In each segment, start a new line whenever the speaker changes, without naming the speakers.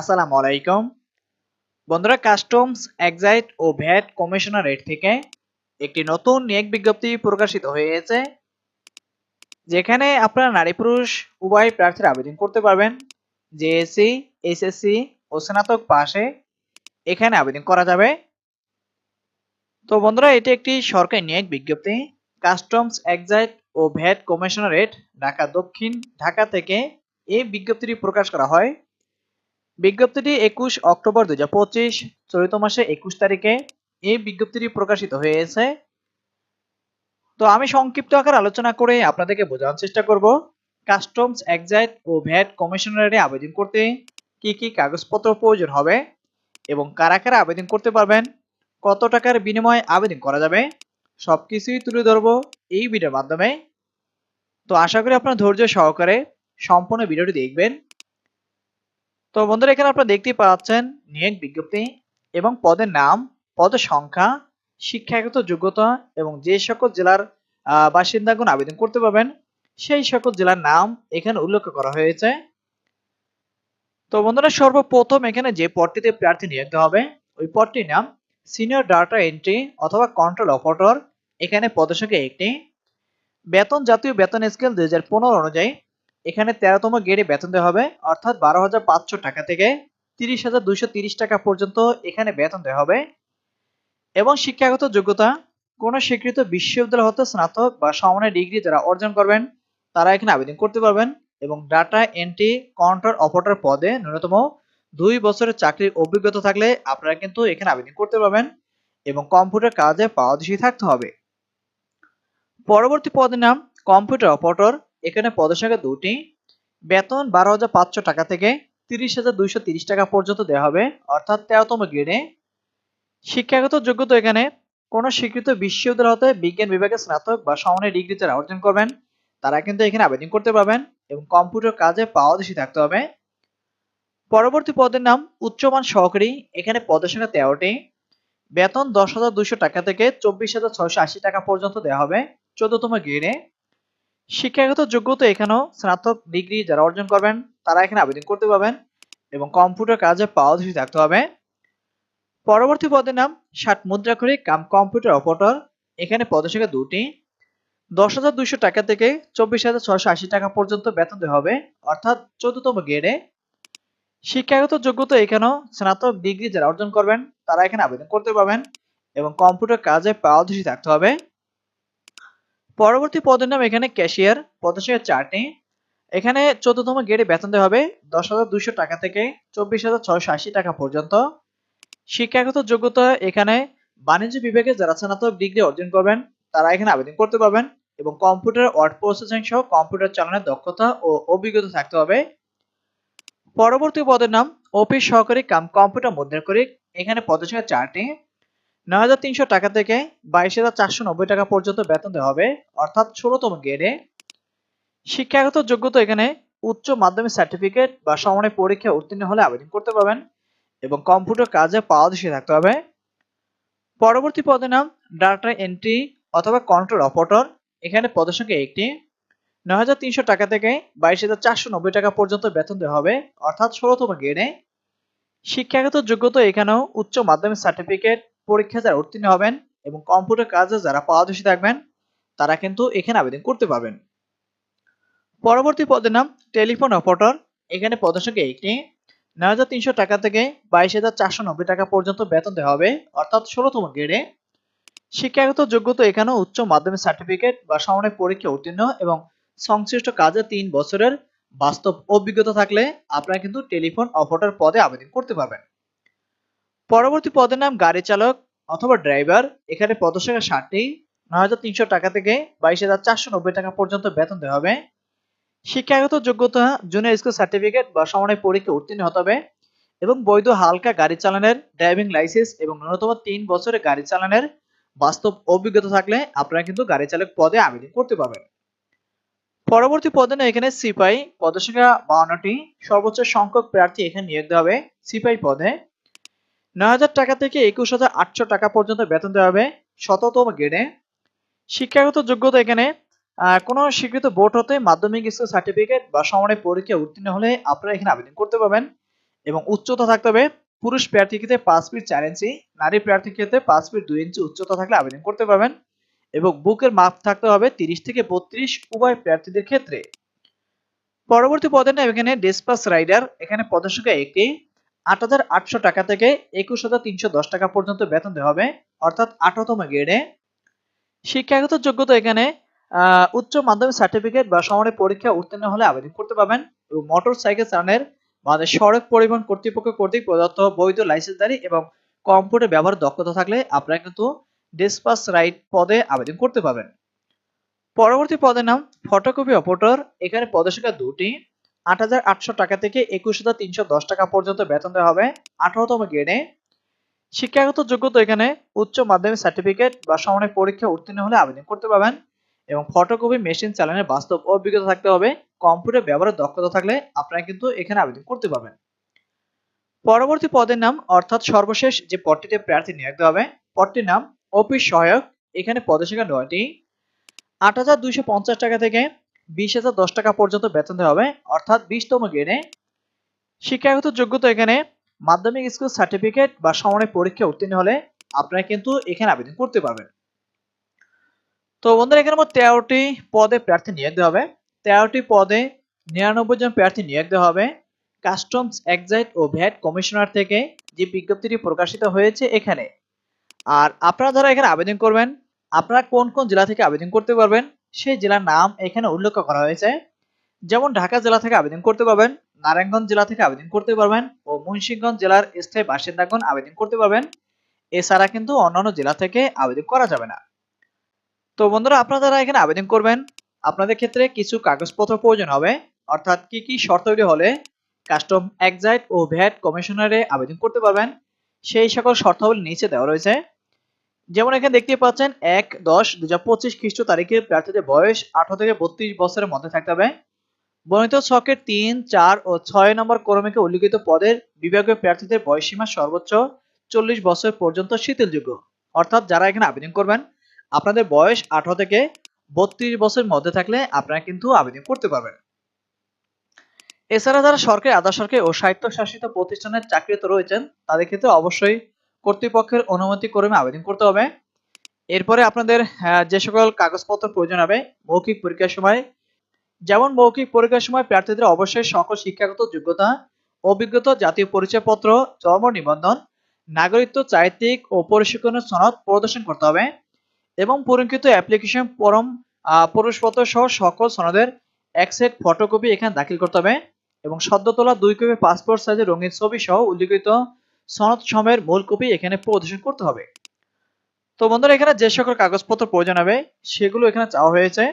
আসসালামু আলাইকুম। বন্ধুরা কাস্টমস এক্সাইট ও ভ্যাট কমিশনারেট থেকে একটি নতুন নিয়োগ বিজ্ঞপ্তি প্রকাশিত হয়েছে, যেখানে আপনারা নারী পুরুষ, উভয় প্রার্থীরা আবেদন করতে পারবেন। জেএসসি এসএসসি ও স্নাতক পাশে এখানে আবেদন করা যাবে। তো বন্ধুরা, এটি একটি সরকারি নিয়োগ বিজ্ঞপ্তি। কাস্টমস এক্সাইট ও ভ্যাট কমিশনারেট ঢাকা, দক্ষিণ ঢাকা থেকে এই বিজ্ঞপ্তিটি প্রকাশ করা হয়। বিজ্ঞপ্তিটি একুশ অক্টোবর দুই হাজার পঁচিশ, চলিত মাসে একুশ তারিখে এই বিজ্ঞপ্তিটি প্রকাশিত হয়েছে। তো আমি সংক্ষিপ্ত আকার আলোচনা করে আপনাদেরকে বোঝানোর চেষ্টা করব। কাস্টমস, এক্সাইট ও ভ্যাট কমিশনারে আবেদন করতে কি কি কাগজপত্র প্রয়োজন হবে এবং কারা কারা আবেদন করতে পারবেন, কত টাকার বিনিময়ে আবেদন করা যাবে সব কিছুই তুলে ধরবো এই ভিডিওর মাধ্যমে। তো আশা করি আপনার ধৈর্য সহকারে সম্পূর্ণ ভিডিওটি দেখবেন। তো বন্ধুরা এখানে আপনারা দেখতেই পাচ্ছেন নিয়োগ বিজ্ঞপ্তি এবং পদের নাম পদের সংখ্যা শিক্ষাগত যোগ্যতা এবং যে সকল জেলার আহ, বাসিন্দাগণ আবেদন করতে পারবেন সেই সকল জেলার নাম এখানে উল্লেখ করা হয়েছে। তো বন্ধুরা সর্বপ্রথম এখানে যে পদটিতে প্রার্থী নিয়োগ হবে ওই পদটির নাম সিনিয়র ডাটা এন্ট্রি অথবা কন্ট্রোল অপারেটর এখানে পদের সংখ্যা একটি। বেতন জাতীয় বেতন স্কেল দু হাজার পনেরো অনুযায়ী এখানে তেরোতম গ্রেডে বেতন দেওয়া হবে, অর্থাৎ বারো হাজার পাঁচশো টাকা থেকে তিরিশ হাজার দুইশো তিরিশ টাকা পর্যন্ত এখানে বেতন দেওয়া হবে। এবং শিক্ষাগত যোগ্যতা, কোন স্বীকৃত বিশ্ববিদ্যালয় হতে স্নাতক বা সমানের ডিগ্রি যারা অর্জন করবেন, তারা এখানে আবেদন করতে পারবেন এবং ডাটা এন্ট্রি কন্ট্রোল অপারেটর পদে ন্যূনতম দুই বছরের চাকরির অভিজ্ঞতা থাকলে আপনারা কিন্তু এখানে আবেদন করতে পারবেন এবং কম্পিউটার কাজে পারদর্শী থাকতে হবে। পরবর্তী পদের নাম কম্পিউটার অপারেটর। এখানে পদের সংখ্যা দুটি। বেতন বারো হাজার পাঁচশো টাকা থেকে তিরিশ হাজার দুইশো তিরিশ টাকা পর্যন্ত দেওয়া হবে, অর্থাৎ তেরোতম গ্রেডে। শিক্ষাগত যোগ্যতা এখানে, কোন স্বীকৃত বিশ্ববিদ্যালয় হতে বিজ্ঞান বিভাগে স্নাতক বা সমানের ডিগ্রি যারা অর্জন করবেন। তারা কিন্তু এখানে আবেদন করতে পারবেন এবং কম্পিউটার কাজে পাওয়াদেশি থাকতে হবে। পরবর্তী পদের নাম উচ্চমান সহকারী, এখানে পদের সংখ্যা তেরোটি। বেতন দশ হাজার দুইশো টাকা থেকে চব্বিশ হাজার ছয়শো আশি টাকা পর্যন্ত দেওয়া হবে, চোদ্দতম গ্রেডে। শিক্ষাগত যোগ্যতা এখানেও স্নাতক ডিগ্রি যারা অর্জন করবেন, তারা এখানে আবেদন করতে পারবেন এবং কম্পিউটার কাজে পারদর্শী থাকতে হবে। পরবর্তী পদের নাম ষাট মুদ্রাক্ষরী কাম কম্পিউটার অপারেটর এখানে পদের সংখ্যা দুটি। দশ হাজার দুইশো টাকা থেকে চব্বিশ হাজার ছয়শো আশি টাকা পর্যন্ত বেতন দেওয়া হবে, অর্থাৎ চোদ্দতম গ্রেডে শিক্ষাগত যোগ্যতা এখানেও স্নাতক ডিগ্রি যারা অর্জন করবেন, তারা এখানে আবেদন করতে পারবেন এবং কম্পিউটার কাজে পারদর্শী থাকতে হবে। পরবর্তী পদের নাম এখানে ক্যাশিয়ার। পদের সংখ্যা চারটি। এখানে চোদ্দতম গ্রেডে বেতন দেওয়া হবে দশ হাজার দুইশো টাকা থেকে চব্বিশ হাজার ছয়শো আশি টাকা পর্যন্ত। শিক্ষাগত যোগ্যতা এখানে বাণিজ্য বিভাগে যারা স্নাতক ডিগ্রি অর্জন করবেন, তারা এখানে আবেদন করতে পারবেন এবং কম্পিউটার ওয়ার্ড প্রসেসিং সহ কম্পিউটার চালানোর দক্ষতা ও অভিজ্ঞতা থাকতে হবে। পরবর্তী পদের নাম অফিস সহকারী কাম কম্পিউটার মধ্যে মুদ্রাকরিক এখানে পদের সংখ্যা চারটি। নয় হাজার তিনশো টাকা থেকে বাইশ হাজার চারশো নব্বই টাকা পর্যন্ত বেতন দেওয়া হবে, অর্থাৎ ষোলোতম গ্রেডে শিক্ষাগত যোগ্যতা এখানে উচ্চ মাধ্যমিক সার্টিফিকেট বা সমানের পরীক্ষা উত্তীর্ণ হলে আবেদন করতে পারবেন এবং কম্পিউটার কাজে পারদর্শী থাকতে হবে। পরবর্তী পদের নাম ডাটা এন্ট্রি অথবা কন্ট্রোল অপারেটর এখানে পদের সংখ্যা একটি। নয় হাজার তিনশো টাকা থেকে বাইশ হাজার চারশো নব্বই টাকা পর্যন্ত বেতন দেওয়া হবে, অর্থাৎ ষোলোতম গ্রেডে শিক্ষাগত যোগ্যতা এখানেও উচ্চ মাধ্যমিক সার্টিফিকেট পরীক্ষা যারা উত্তীর্ণ হবেন এবং কম্পিউটার কাজে যারা পারদর্শী থাকবেন, তারা কিন্তু এখানে আবেদন করতে পারবেন। পরবর্তী পদের নাম টেলিফোন অপারেটর এখানে পদের সংখ্যা একটি নয় হাজার তিনশো টাকা থেকে বাইশ হাজার চারশো নব্বই টাকা পর্যন্ত বেতন দেওয়া হবে, অর্থাৎ ষোলোতম গ্রেডে শিক্ষাগত যোগ্যতা এখানেও উচ্চ মাধ্যমিক সার্টিফিকেট বা সমানের পরীক্ষা উত্তীর্ণ এবং সংশ্লিষ্ট কাজে তিন বছরের বাস্তব অভিজ্ঞতা থাকলে আপনারা কিন্তু টেলিফোন অপারেটর পদে আবেদন করতে পারবেন। পরবর্তী পদের নাম গাড়ি চালক অথবা ড্রাইভার। এখানে পদসংখ্যা ষাটটি। নয় হাজার তিনশো টাকা থেকে বাইশ হাজার চারশো নব্বই টাকা পর্যন্ত বেতন দেওয়া হবে। শিক্ষাগত যোগ্যতা জুনিয়র স্কুল সার্টিফিকেট বা সমানের পরীক্ষা উত্তীর্ণ হতে হবে এবং বৈধ হালকা গাড়ি চালানোর ড্রাইভিং লাইসেন্স এবং ন্যূনতম তিন বছরের গাড়ি চালানোর বাস্তব অভিজ্ঞতা থাকলে আপনারা কিন্তু গাড়ি চালক পদে আবেদন করতে পারবেন। পরবর্তী পদে এখানে সিপাই। পদসংখ্যা বাউন্নটি। সর্বোচ্চ সংখ্যক প্রার্থী এখানে নিয়োগ দেওয়া হবে সিপাই পদে। নয় হাজার টাকা থেকে একুশ হাজার আটশো টাকা পর্যন্ত বেতন দেওয়া হবে। শততম গ্রেডে শিক্ষাগত যোগ্যতা এখানে কোনো স্বীকৃত বোর্ড হতে মাধ্যমিক স্কুল সার্টিফিকেট বা সমানের পরীক্ষা উত্তীর্ণ হলে আপনারা এখানে আবেদন করতে পারবেন এবং উচ্চতা থাকতে হবে। পুরুষ প্রার্থীর ক্ষেত্রে পাঁচ ফিট চার ইঞ্চি, নারী প্রার্থীর ক্ষেত্রে পাঁচ ফিট দুই ইঞ্চি উচ্চতা থাকলে আবেদন করতে পারবেন এবং বুকের মাপ থাকতে হবে তিরিশ থেকে বত্রিশ উভয় প্রার্থীদের ক্ষেত্রে। পরবর্তী পদের নাম এখানে, ডেসপাস রাইডার। এখানে পদের সংখ্যা একটি। আট হাজার আটশো টাকা থেকে একুশ হাজার তিনশো দশ টাকা পর্যন্ত বেতন দেওয়া হবে, অর্থাৎ আঠারোতম গ্রেডে। শিক্ষাগত যোগ্যতা এখানে উচ্চ মাধ্যমিক সার্টিফিকেট বা সমানের পরীক্ষা উত্তীর্ণ হলে আবেদন করতে পারবেন এবং মোটর সাইকেল চালানোর বাংলাদেশ সড়ক পরিবহন কর্তৃপক্ষ কর্তৃক প্রদত্ত বৈধ লাইসেন্সধারী এবং কম্পিউটার ব্যবহার দক্ষতা থাকলে আপনারা কিন্তু ডিসপাস রাইট পদে আবেদন করতে পারবেন। পরবর্তী পদের নাম ফটোকপি অপারেটর এখানে পদের সংখ্যা দুটি। আট হাজার আটশো টাকা থেকে একুশ হাজার তিনশো দশ টাকা পর্যন্ত বেতন দেওয়া হবে। আঠারোতম গ্রেডে শিক্ষাগত যোগ্যতা এখানে উচ্চ মাধ্যমিক সার্টিফিকেট বা সমানের পরীক্ষা উত্তীর্ণ হলে আবেদন করতে পারবেন এবং ফটোকপি মেশিন চালানোর বাস্তব অভিজ্ঞতা থাকতে হবে। কম্পিউটার ব্যবহারের দক্ষতা থাকলে আপনারা কিন্তু এখানে আবেদন করতে পারবেন। পরবর্তী পদের নাম অর্থাৎ সর্বশেষ যে পদটিতে প্রার্থী নিয়োগ দেওয়া হবে, পদটির নাম অফিস সহায়ক। এখানে পদের সংখ্যা নয়টি। আট হাজার দুইশো পঞ্চাশ টাকা থেকে বিশ হাজার দশ টাকা পর্যন্ত বেতন দেওয়া হবে। অর্থাৎ বিশতম গ্রেডে শিক্ষাগত যোগ্যতা এখানে মাধ্যমিক স্কুল সার্টিফিকেট বা সমানের পরীক্ষা উত্তীর্ণ হলে আপনারা কিন্তু এখানে আবেদন করতে পারবেন। তো বন্ধুরা, এখানে মোট তেরোটি পদে প্রার্থী নিয়োগ দেওয়া হবে। তেরোটি পদে নিরানব্বই জন প্রার্থী নিয়োগ দেওয়া হবে। কাস্টমস, এক্সাইট ও ভ্যাট কমিশনার থেকে যে বিজ্ঞপ্তিটি প্রকাশিত হয়েছে এখানে। আর আপনারা যারা এখানে আবেদন করবেন, আপনারা কোন কোন জেলা থেকে আবেদন করতে পারবেন? সেই জেলার নাম এখানে উল্লেখ করা হয়েছে। যেমন ঢাকা জেলা থেকে আবেদন করতে পারবেন, নারায়ণগঞ্জ জেলা থেকে আবেদন করতে পারবেন ও মুন্সিগঞ্জ জেলার স্থায়ী বাসিন্দাগণ আবেদন করতে পারবেন। এছাড়া কিন্তু অন্যান্য জেলা থেকে আবেদন করা যাবে না। তো বন্ধুরা, আপনারা যারা এখানে আবেদন করবেন, আপনাদের ক্ষেত্রে কিছু কাগজপত্র প্রয়োজন হবে। অর্থাৎ কি কি শর্তাবলী হলে কাস্টম এক্সাইট ও ভ্যাট কমিশনারে আবেদন করতে পারবেন। সেই সকল শর্তাবলী নিচে দেওয়া রয়েছে। যেমন এখানে দেখতে পাচ্ছেন, এক, দশ দু হাজার পঁচিশ খ্রিস্ট তারিখে প্রার্থীদের বয়স আঠারো থেকে বত্রিশ বছরের মধ্যে থাকতে হবে। বর্ণিত ছকের তিন, চার ও ছয় নম্বর ক্রমিকে উল্লিখিত পদের বিভাগীয় প্রার্থীদের বয়সীমা সর্বোচ্চ চল্লিশ বছর পর্যন্ত শিথিলযোগ্য। অর্থাৎ যারা এখানে আবেদন করবেন, আপনাদের বয়স আঠারো থেকে বত্রিশ বছরের মধ্যে থাকলে আপনারা কিন্তু আবেদন করতে পারবেন। এছাড়া যারা সরকারি, আধা সরকারি ও স্বায়ত্তশাসিত প্রতিষ্ঠানের চাকরিতে রয়েছেন, তাদের ক্ষেত্রে অবশ্যই কর্তৃপক্ষের অনুমতি ক্রমে আবেদন করতে হবে। এরপরে আপনাদের যে সকল কাগজপত্র প্রয়োজন হবে, মৌখিক পরীক্ষার সময়। যেমন মৌখিক পরীক্ষার সময় প্রার্থীদের অবশ্যই সকল শিক্ষাগত যোগ্যতা, অভিজ্ঞতা, জাতীয় পরিচয়পত্র, জন্ম নিবন্ধন, নাগরিকত্ব, চারিত্রিক ও পরিশিক্ষণের সনদ প্রদর্শন করতে হবে এবং পরীক্ষিত অ্যাপ্লিকেশন ফরম প্রবেশপত্র সহ সকল সনদের এক সেট ফটোকপি এখানে দাখিল করতে হবে এবং সদ্য তোলা দুই কপি পাসপোর্ট সাইজের রঙিন ছবি সহ উল্লিখিত সনদ সময়ের মূল কপি এখানে প্রদর্শন করতে হবে। তো বন্ধুরা, এখানে যে সকল কাগজপত্র প্রয়োজন হবে, সেগুলো এখানে চাওয়া হয়েছে।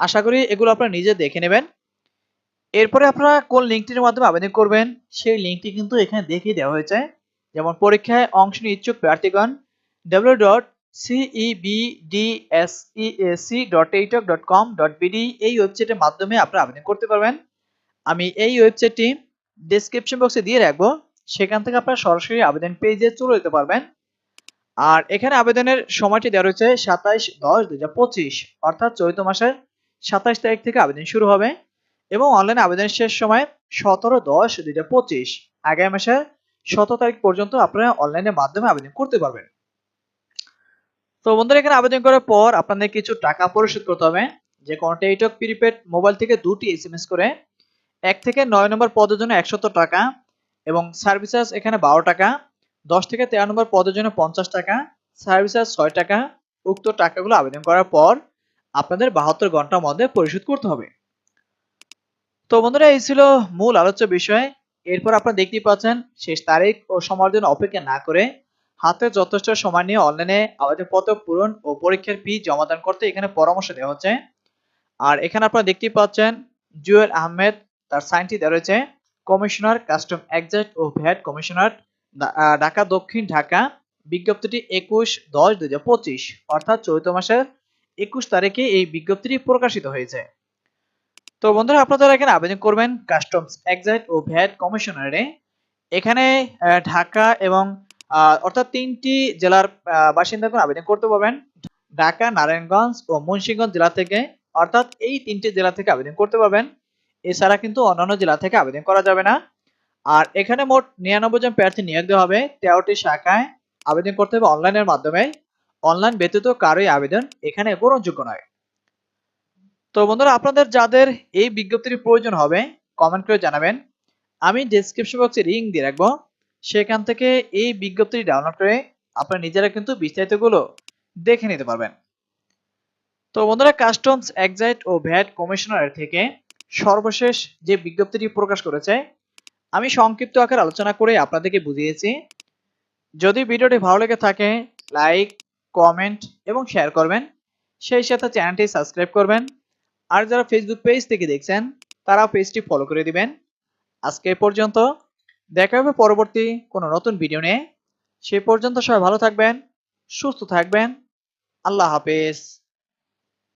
আশা করি এগুলো আপনারা নিজে দেখে নেবেন। এরপরে আপনারা কোন লিঙ্কটির মাধ্যমে আবেদন করবেন, সেই লিঙ্কটি কিন্তু এখানে দেখিয়ে দেওয়া হয়েছে। যেমন পরীক্ষায় অংশ নিয়ে ইচ্ছুক প্রার্থীগণ W dot CEBDSEAC dot eight dot com dot BD এই ওয়েবসাইটের মাধ্যমে আপনারা আবেদন করতে পারবেন। আমি এই ওয়েবসাইটটি ডেসক্রিপশন বক্সে দিয়ে রাখব। সেখান থেকে আপনারা সরাসরি আবেদন পেজে চলে যেতে পারবেন। আর এখানে আবেদনের সময়টি দেওয়া রয়েছে সাতাইশ দশ দুই অর্থাৎ চৈত মাসের সাতাইশ তারিখ থেকে আবেদন শুরু হবে এবং অনলাইনে আবেদনের শেষ সময় সতেরো দশ দুই পঁচিশ, আগামী মাসের সতেরো তারিখ পর্যন্ত আপনারা অনলাইনের মাধ্যমে আবেদন করতে পারবেন। তো বন্ধুরা, এখানে আবেদন করার পর আপনাদের কিছু টাকা পরিশোধ করতে হবে। যে কোনো টেলিটক প্রিপেড মোবাইল থেকে দুটি এস করে, এক থেকে নয় নম্বর পদের জন্য একশত টাকা এবং সার্ভিস চার্জ এখানে বারো টাকা, দশ থেকে তেরো নম্বর পদের জন্য পঞ্চাশ টাকা সার্ভিস চার্জ ছয় টাকা, উক্ত টাকাগুলো আবেদন করার পর আপনাদের বাহাত্তর ঘণ্টার মধ্যে পরিশোধ করতে হবে। তো বন্ধুরা, এই ছিল মূল আলোচ্য বিষয়। এরপর আপনারা দেখতেই পাচ্ছেন, শেষ তারিখ ও সময়ের জন্য অপেক্ষা না করে হাতে যথেষ্ট সময় নিয়ে অনলাইনে আবেদনপত্র পূরণ ও পরীক্ষার ফি জমাদান করতে এখানে পরামর্শ দেওয়া হচ্ছে। আর এখানে আপনারা দেখতেই পাচ্ছেন, জুয়েল আহমেদ তার সাইনটি দেওয়া রয়েছে। কমিশনার কাস্টম এক্সাইট ও ভ্যাট কমিশনার ঢাকা দক্ষিণ ঢাকা বিজ্ঞপ্তিটি একুশ দশ দুই হাজার পঁচিশ অর্থাৎ চৈত মাসের একুশ তারিখে এই বিজ্ঞপ্তিটি প্রকাশিত হয়েছে। তো বন্ধুরা আপনারা এখানে আবেদন করবেন কাস্টমস এক্সাইট ও ভ্যাট কমিশনারে। এখানে ঢাকা এবং অর্থাৎ তিনটি জেলার আহ, বাসিন্দাগণ আবেদন করতে পারবেন। ঢাকা নারায়ণগঞ্জ ও মুন্সিগঞ্জ জেলা থেকে অর্থাৎ এই তিনটি জেলা থেকে আবেদন করতে পারবেন। এছাড়া কিন্তু অন্যান্য জেলা থেকে আবেদন করা যাবে না। আর এখানে মোট নিরানব্বই জন প্রার্থী নিয়োগ দেওয়া হবে। তেরোটি শাখায় আবেদন করতে হবে অনলাইনের মাধ্যমে। অনলাইন ব্যতীত কারোই আবেদন এখানে গ্রহণযোগ্য নয়। তো বন্ধুরা, আপনাদের যাদের এই বিজ্ঞপ্তির প্রয়োজন হবে কমেন্ট করে জানাবেন। আমি ডেসক্রিপশন বক্সে লিঙ্ক দিয়ে রাখব। সেখান থেকে এই বিজ্ঞপ্তিটি ডাউনলোড করে আপনারা নিজেরা কিন্তু বিস্তারিতগুলো দেখে নিতে পারবেন। তো বন্ধুরা কাস্টমস এক্সাইট ও ভ্যাট কমিশনারের থেকে সর্বশেষ যে বিজ্ঞপ্তিটি প্রকাশ করেছে, আমি সংক্ষিপ্ত আকারে আলোচনা করে আপনাদেরকে বুঝিয়েছি। যদি ভিডিওটি ভালো লেগে থাকে, লাইক, কমেন্ট এবং শেয়ার করবেন। সেই সাথে চ্যানেলটি সাবস্ক্রাইব করবেন। আর যারা ফেসবুক পেজ থেকে দেখছেন তারা পেজটি ফলো করে দিবেন। আজকে পর্যন্ত। দেখা হবে পরবর্তী কোনো নতুন ভিডিও নিয়ে। সে পর্যন্ত সবাই ভালো থাকবেন, সুস্থ থাকবেন। আল্লাহ হাফেজ।